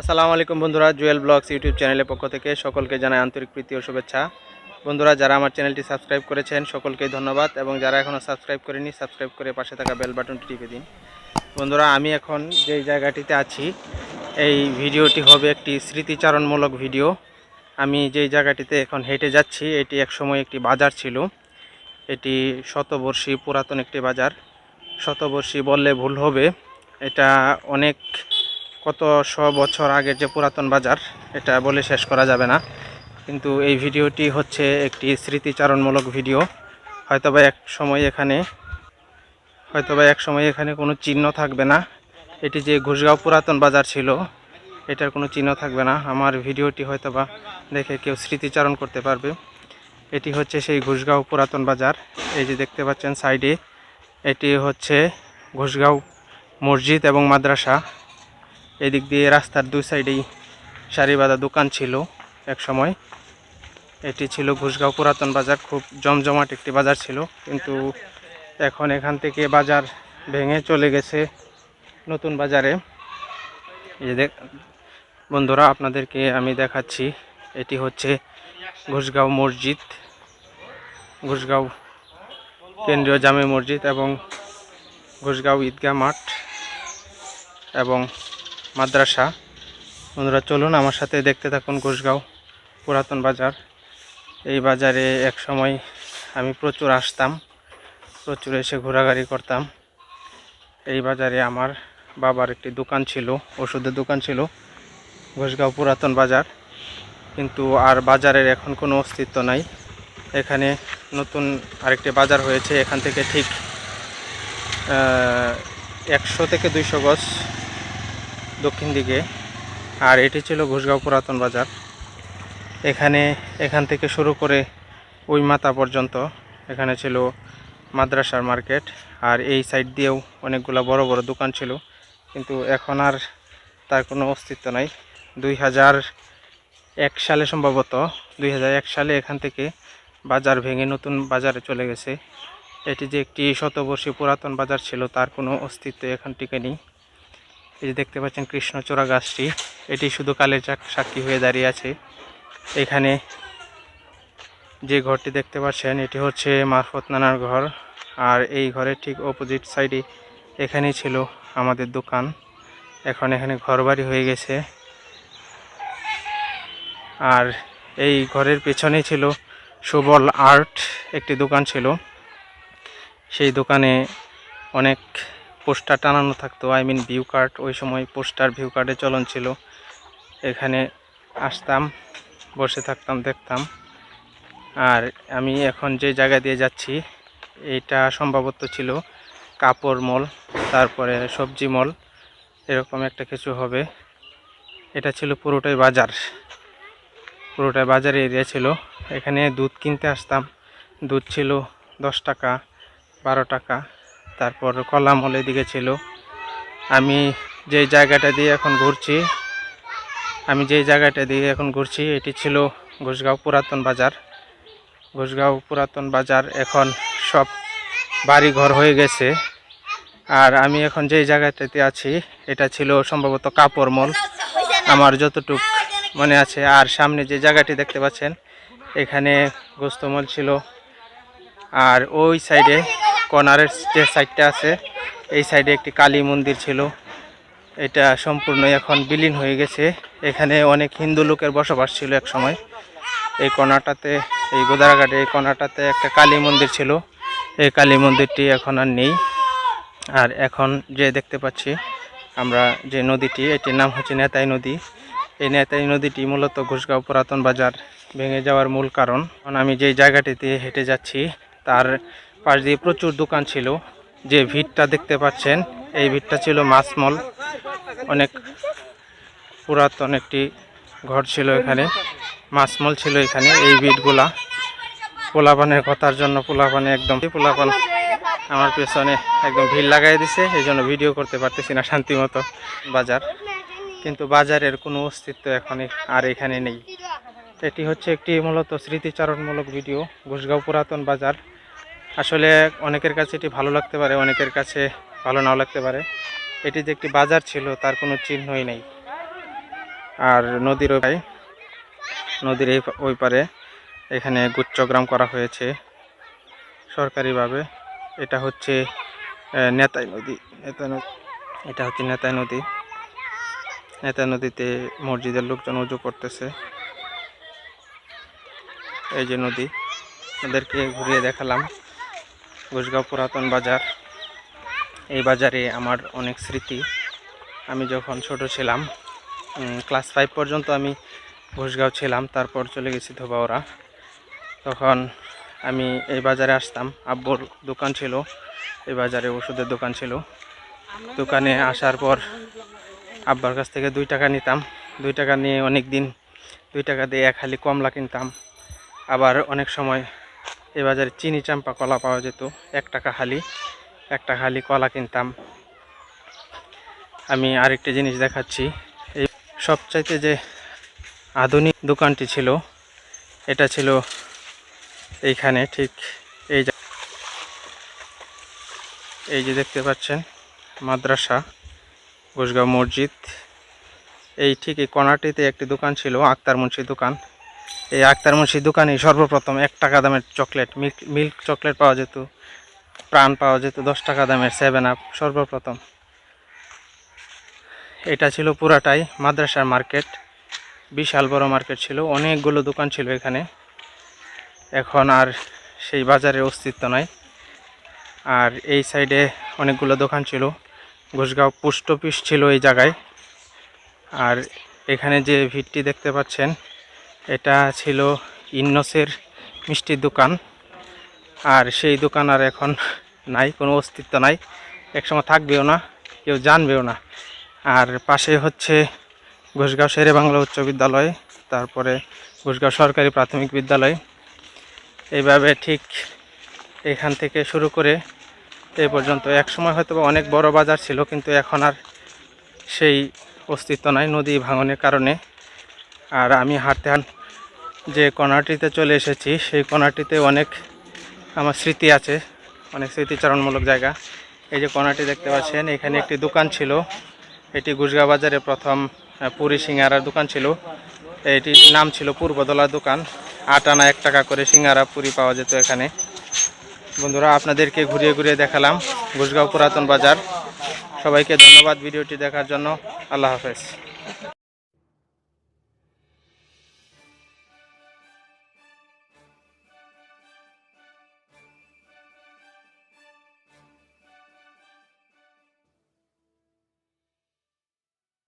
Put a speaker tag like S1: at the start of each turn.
S1: আসসালামু আলাইকুম বন্ধুরা, জুয়েল ব্লগস ইউটিউব চ্যানেলের পক্ষ থেকে সকলকে জানাই আন্তরিক প্রীতি ও শুভেচ্ছা। বন্ধুরা, যারা আমার চ্যানেলটি সাবস্ক্রাইব করেছেন, সকলকে ধন্যবাদ এবং যারা এখনও সাবস্ক্রাইব করেনি সাবস্ক্রাইব করে পাশে থাকা বেল বাটনটি টিপে দিন। বন্ধুরা, আমি এখন যেই জায়গাটিতে আছি, এই ভিডিওটি হবে একটি স্মৃতিচারণমূলক ভিডিও। আমি যেই জায়গাটিতে এখন হেঁটে যাচ্ছি, এটি একসময় একটি বাজার ছিল। এটি শতবর্ষী পুরাতন একটি বাজার। শতবর্ষী বললে ভুল হবে। এটা অনেক কত শ বছর আগের যে পুরাতন বাজার, এটা বলে শেষ করা যাবে না। কিন্তু এই ভিডিওটি হচ্ছে একটি স্মৃতিচারণমূলক ভিডিও। হয়তোবা এক সময় এখানে, হয়তোবা এক সময় এখানে কোনো চিহ্ন থাকবে না। এটি যে ঘুষগাঁও পুরাতন বাজার ছিল, এটার কোনো চিহ্ন থাকবে না। আমার ভিডিওটি হয়তোবা দেখে কেউ স্মৃতিচারণ করতে পারবে। এটি হচ্ছে সেই ঘুষগাঁও পুরাতন বাজার। এই যে দেখতে পাচ্ছেন সাইডে, এটি হচ্ছে ঘুষগাঁও মসজিদ এবং মাদ্রাসা। এদিক দিয়ে রাস্তার দুই সাইডেই শাড়ি সারিবাঁধা দোকান ছিল এক সময়। এটি ছিল ঘুষগাঁও পুরাতন বাজার, খুব জমজমাট একটি বাজার ছিল, কিন্তু এখন এখান থেকে বাজার ভেঙে চলে গেছে নতুন বাজারে। এই দেখ বন্ধুরা, আপনাদেরকে আমি দেখাচ্ছি, এটি হচ্ছে ঘুষগাঁও মসজিদ। ঘুষগাঁও কেন্দ্রীয় জামে মসজিদ এবং ঘুষগাঁও ঈদগাহ মাঠ এবং মাদ্রাসা। বন্ধুরা, চলুন আমার সাথে দেখতে থাকুন ঘুষগাঁও পুরাতন বাজার। এই বাজারে এক সময় আমি প্রচুর আসতাম, প্রচুর এসে ঘোরাঘুরি করতাম। এই বাজারে আমার বাবার একটি দোকান ছিল, ওষুধের দোকান ছিল, ঘোষগাঁও পুরাতন বাজার। কিন্তু আর বাজারের এখন কোনো অস্তিত্ব নাই। এখানে নতুন আরেকটি বাজার হয়েছে, এখান থেকে ঠিক একশো থেকে দুইশো গজ দক্ষিণ দিকে। আর এটি ছিল ঘুষগাঁও পুরাতন বাজার। এখানে, এখান থেকে শুরু করে ওই মাথা পর্যন্ত এখানে ছিল মাদ্রাসার মার্কেট। আর এই সাইড দিয়েও অনেকগুলো বড় বড় দোকান ছিল। কিন্তু এখন আর তার কোনো অস্তিত্ব নাই। দুই এক সালে সম্ভবত, দুই হাজার এক সালে এখান থেকে বাজার ভেঙে নতুন বাজারে চলে গেছে। এটি যে একটি শতবর্ষী পুরাতন বাজার ছিল, তার কোনো অস্তিত্ব এখন টিকে নেই। এই যে দেখতে পাচ্ছেন কৃষ্ণচূড়া গাছটি, এটি শুধু কালের চাক- সাক্ষী হয়ে দাঁড়িয়ে আছে। এখানে যে ঘরটি দেখতে পাচ্ছেন, এটি হচ্ছে মারফত নানার ঘর। আর এই ঘরের ঠিক অপোজিট সাইডে এখানেই ছিল আমাদের দোকান। এখন এখানে ঘরবাড়ি হয়ে গেছে। আর এই ঘরের পেছনেই ছিল সুবল আর্ট, একটি দোকান ছিল। সেই দোকানে অনেক পোস্টার টানানো থাকতো আই মিন ভিউ কার্ড ওই সময় পোস্টার ভিউ কার্ডে চলন ছিল। এখানে আসতাম, বসে থাকতাম, দেখতাম। আর আমি এখন যে জায়গা দিয়ে যাচ্ছি, এইটা সম্ভবত ছিল কাপড় মল, তারপরে সবজি মল, এরকম একটা কিছু হবে। এটা ছিল পুরোটাই বাজার। পুরোটাই বাজার এরিয়া ছিল। এখানে দুধ কিনতে আসতাম। দুধ ছিল দশ টাকা, বারো টাকা। তারপর কলা মল এদিকে ছিল। আমি যে জায়গাটা দিয়ে এখন ঘুরছি, আমি যেই জায়গাটা দিয়ে এখন ঘুরছি, এটি ছিল ঘুষগাঁও পুরাতন বাজার। ঘুষগাঁও পুরাতন বাজার এখন সব বাড়ি ঘর হয়ে গেছে। আর আমি এখন যেই জায়গাটাতে আছি, এটা ছিল সম্ভবত কাপড় মল। আমার যতটুক মনে আছে, আর সামনে যে জায়গাটি দেখতে পাচ্ছেন, এখানে গোস্তমল ছিল। আর ওই সাইডে কর্নারের যে সাইডটা আছে, এই সাইডে একটি কালী মন্দির ছিল। এটা সম্পূর্ণ এখন বিলীন হয়ে গেছে। এখানে অনেক হিন্দু লোকের বসবাস ছিল এক সময়। এই কর্নারটাতে, এই গোদারাঘাটে, এই কর্নারটাতে একটা কালী মন্দির ছিল। এই কালী মন্দিরটি এখন আর নেই। আর এখন যে দেখতে পাচ্ছি আমরা যে নদীটি, এটির নাম হচ্ছে নেতাই নদী। এই নেতাই নদীটি মূলত ঘুষগাঁও পুরাতন বাজার ভেঙে যাওয়ার মূল কারণ। আমি যেই জায়গাটিতে হেঁটে যাচ্ছি, তার পাশ দিয়ে প্রচুর দোকান ছিল। যে ভিড়টা দেখতে পাচ্ছেন, এই ভিড়টা ছিল মাছমল। অনেক পুরাতন একটি ঘর ছিল এখানে। মাছমল ছিল এখানে, এই ভিড়গুলা। পোলাপানের কথার জন্য পোলাপানে একদম পোলাপান আমার পেছনে একদম ভিড় লাগাই দিছে, এই জন্য ভিডিও করতে পারতেছি না শান্তি মতো বাজার। কিন্তু বাজারের কোনো অস্তিত্ব এখন আর এখানে নেই। এটি হচ্ছে একটি মূলত স্মৃতিচারণমূলক ভিডিও, ঘুষগাঁও পুরাতন বাজার। আসলে অনেকের কাছে এটি ভালো লাগতে পারে, অনেকের কাছে ভালো নাও লাগতে পারে। এটি যে একটি বাজার ছিল, তার কোনো চিহ্নই নেই। আর নদীর ওই নদীর এই ওই পারে এখানে গুচ্ছগ্রাম করা হয়েছে সরকারিভাবে। এটা হচ্ছে নেতাই নদী। নেতাই নদী, এটা হচ্ছে নেতাই নদী। নেতাই নদীতে মসজিদের লোকজন উজু করতেছে। এই যে নদী, ওদেরকে ঘুরিয়ে দেখালাম। ঘুষগাঁও পুরাতন বাজার। এই বাজারে আমার অনেক স্মৃতি। আমি যখন ছোট ছিলাম ক্লাস ফাইভ পর্যন্ত আমি ঘুষগাঁও ছিলাম, তারপর চলে গেছি ধোবাওরা তখন আমি এই বাজারে আসতাম, আব্বুর দোকান ছিল, এই বাজারে ওষুধের দোকান ছিল। দোকানে আসার পর আব্বার কাছ থেকে দুই টাকা নিতাম। দুই টাকা নিয়ে অনেক দিন দুই টাকা দিয়ে এক হালি কমলা কিনতাম। আবার অনেক সময় এই বাজারে চিনি চাম্পা কলা পাওয়া যেত, এক টাকা হালি, এক টাকা হালি কলা কিনতাম। আমি আরেকটি জিনিস দেখাচ্ছি, এই সবচাইতে যে আধুনিক দোকানটি ছিল, এটা ছিল এইখানে ঠিক এই এই যে দেখতে পাচ্ছেন, মাদ্রাসা, ঘোষগাঁও মসজিদ। এই ঠিক এই কর্নারটিতে একটি দোকান ছিল, আক্তার মুন্সির দোকান। এই আক্তার মুন্সির দোকানে সর্বপ্রথম এক টাকা দামের চকলেট, মিল্ক মিল্ক চকলেট পাওয়া যেত। প্রাণ পাওয়া যেত, দশ টাকা দামের সেভেন আপ সর্বপ্রথম। এটা ছিল পুরাটাই মাদ্রাসার মার্কেট, বিশাল বড় মার্কেট ছিল, অনেকগুলো দোকান ছিল এখানে। এখন আর সেই বাজারের অস্তিত্ব নাই। আর এই সাইডে অনেকগুলো দোকান ছিল, ঘোষগাঁও পোস্ট অফিস ছিল এই জায়গায়। আর এখানে যে ভিটটি দেখতে পাচ্ছেন এটা ছিল ইন্নসের মিষ্টির দোকান। আর সেই দোকান আর এখন নাই, কোনো অস্তিত্ব নাই। একসময় থাকবেও না, কেউ জানবেও না। আর পাশে হচ্ছে ঘোষগাঁও শেরে বাংলা উচ্চ বিদ্যালয়, তারপরে ঘোষগাঁও সরকারি প্রাথমিক বিদ্যালয়। এইভাবে ঠিক এখান থেকে শুরু করে এ পর্যন্ত। এক সময় হয়তো অনেক বড় বাজার ছিল, কিন্তু এখন আর সেই অস্তিত্ব নাই নদী ভাঙনের কারণে। আর আমি হাঁটতে হাঁট যে কণাটিতে চলে এসেছি, সেই কণাটিতে অনেক আমার স্মৃতি আছে, অনেক স্মৃতিচারণমূলক জায়গা। এই যে কণাটি দেখতে পাচ্ছেন, এখানে একটি দোকান ছিল। এটি গুজগা বাজারে প্রথম পুরি সিঙ্গারার দোকান ছিল। এটির নাম ছিল পূর্বদলা দোকান। আট আনা এক টাকা করে সিঙ্গারা পুরি পাওয়া যেত এখানে। বন্ধুরা, আপনাদেরকে ঘুরিয়ে ঘুরিয়ে দেখালাম গুজগাঁও পুরাতন বাজার। সবাইকে ধন্যবাদ ভিডিওটি দেখার জন্য। আল্লাহ হাফেজ।